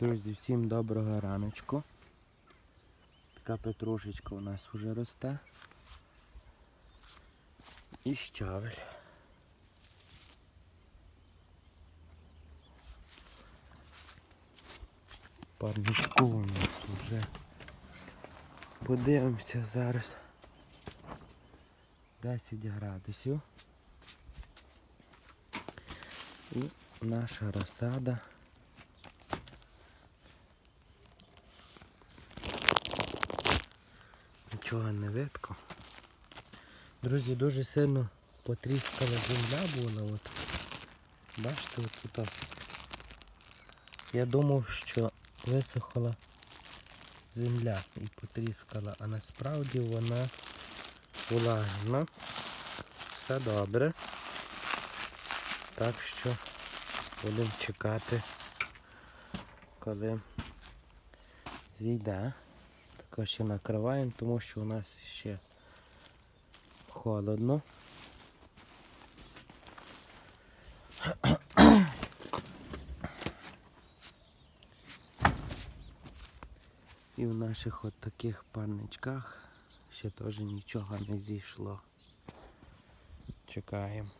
Друзі, всім доброго раночку. Така петрушечка у нас вже росте. І щавель. Парничку у нас вже. Подивимося зараз. 10 градусів. І наша розсада. Нічого не видко. Друзі, дуже сильно потріскала земля була. От. Бачите, от тут. Я думав, що висохла земля і потріскала, а насправді вона влагна. Все добре. Так що будемо чекати, коли зійде. Також ще накриваємо, тому що у нас ще холодно. І в наших от таких парничках ще теж нічого не зійшло. Чекаємо.